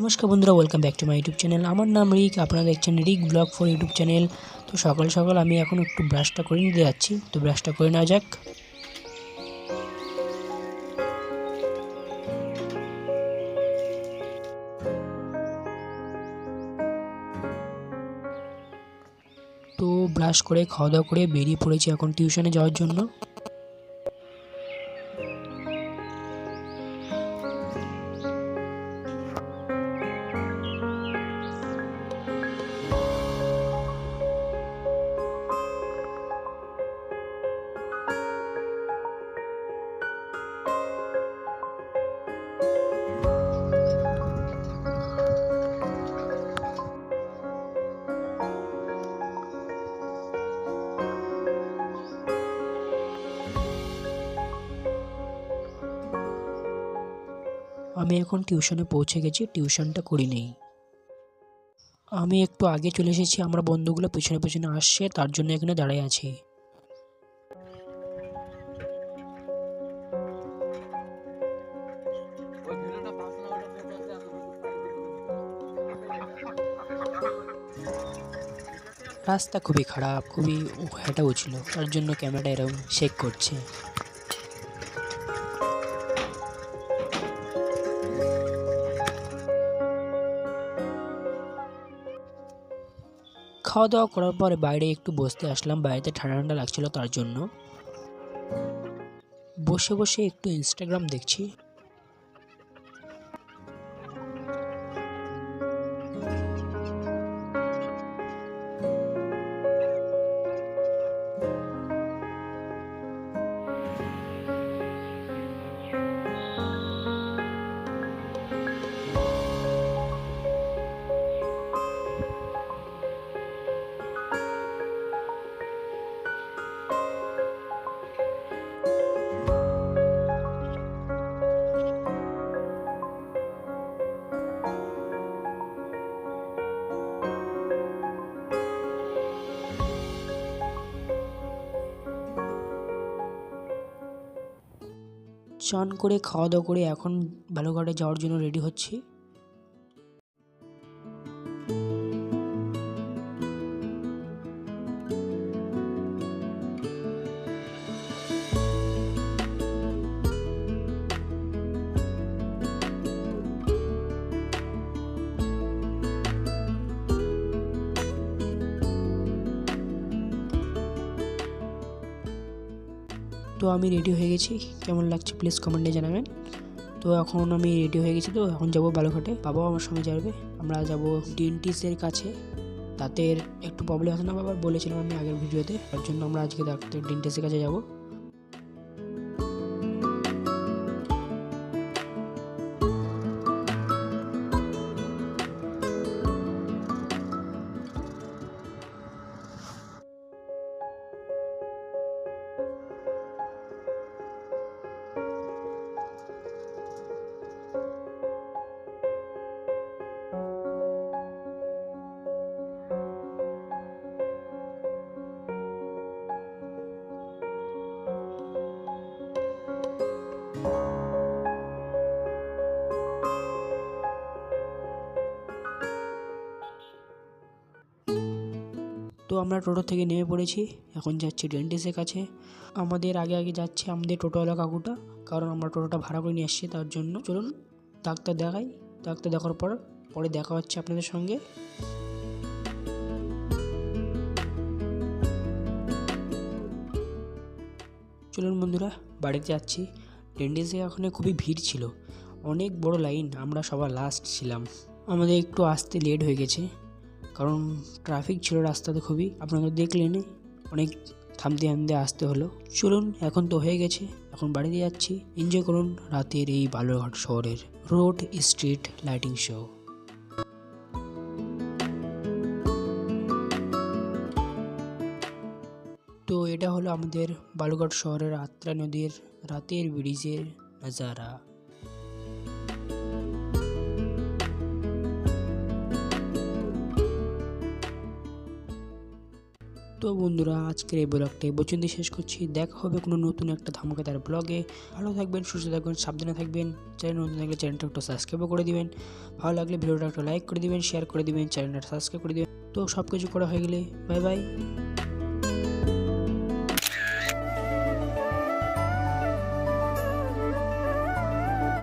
নমস্কার বন্ধুরা welcome back to my YouTube channel আমার নাম রিক, আপনারা দেখছেন Rik vlog for YouTube channel তো সকাল সকাল আমি এখন একটু ব্রাশটা করে নিতে যাচ্ছি। তো ব্রাশটা করে নেওয়া যাক। তো ব্রাশ করে খাওয়া দাওয়া করে বেরিয়ে পড়েছি এখন টিউশনে যাওয়ার জন্য। আমি এখন টিউশনে পৌঁছে গেছি, টিউশনটা করি নেই। আমি একটু আগে চলে এসেছি, আমার বন্ধুগুলো পেছনে পেছনে আসছে, তার জন্য এখানে দাঁড়িয়ে আছি। রাস্তা খুবই খারাপ, খুবই হেঁটা উঠছিল তার জন্য ক্যামেরাটা এরকম শেক করছে। খাওয়া দাওয়া করার পরে বাইরে একটু বসতে আসলাম। বাইরেতে ঠান্ডা ঠান্ডা লাগছিল তার জন্য। বসে বসে একটু ইনস্টাগ্রাম দেখছি। চান করে খাওয়া দাওয়া করে এখন বালুঘাটে যাওয়ার জন্য রেডি হচ্ছি। তো আমি রেডি হয়ে গেছি। কেমন লাগছে প্লিজ কমেন্টে জানাবেন। তো এখন আমি রেডি হয়ে গেছি তো, এখন যাব বালুঘাটে বাবাও আমার সঙ্গে যাবে। আমরা যাব ডেন্টিস্টের কাছে। দাঁতের একটু প্রবলেম আছে না বাবা বলেছিলাম আমি আগের ভিডিওতে তার জন্য আমরা আজকে ডাক্তার ডেন্টিস্টের কাছে যাব। আমরা টোটো থেকে নেমে পড়েছি। এখন যাচ্ছি ডেন্টিস্টের কাছে। আমাদের আগে আগে যাচ্ছে আমাদের টোটোওয়ালা কাকুটা, কারণ আমরা টোটোটা ভাড়া করে নিয়ে আসছি তার জন্য। চলুন, ডাক্তার দেখাই। ডাক্তার দেখার পর, পরে দেখা হচ্ছে আপনাদের সঙ্গে। চলুন বন্ধুরা, বাড়িতে যাচ্ছি। ডেন্টিস্টে এখন খুবই ভিড় ছিল। অনেক বড় লাইন, আমরা সবার লাস্ট ছিলাম। আমাদের একটু আসতে লেট হয়ে গেছে। কারণ ট্রাফিক ছিল রাস্তাতে খুবই। আপনারা দেখলেন অনেক থামতে থামতে আসতে হলো। চলুন, এখন তো হয়ে গেছে। এখন বাড়িতে যাচ্ছি। এনজয় করুন রাতের এই বালুরঘাট শহরের রোড স্ট্রিট লাইটিং শো তো এটা হলো আমাদের বালুরঘাট শহরের আত্রা নদীর রাতের ব্রিজের নজারা। তো বন্ধুরা, আজকের এই ব্লগটা এই পর্যন্ত শেষ করছি। দেখা হবে কোনো নতুন একটা ধামাকাদার ব্লগে। ভালো থাকবেন, সুস্থ থাকবেন, সাবধানে থাকবেন। চ্যানেল নতুন থাকলে চ্যানেলটা একটু সাবস্ক্রাইবও করে দিবেন। ভালো লাগলে ভিডিওটা একটা লাইক করে দিবেন শেয়ার করে দিবেন চ্যানেলটা সাবস্ক্রাইব করে দিবেন। তো সব কিছু করা হয়ে গেলে বাই বাই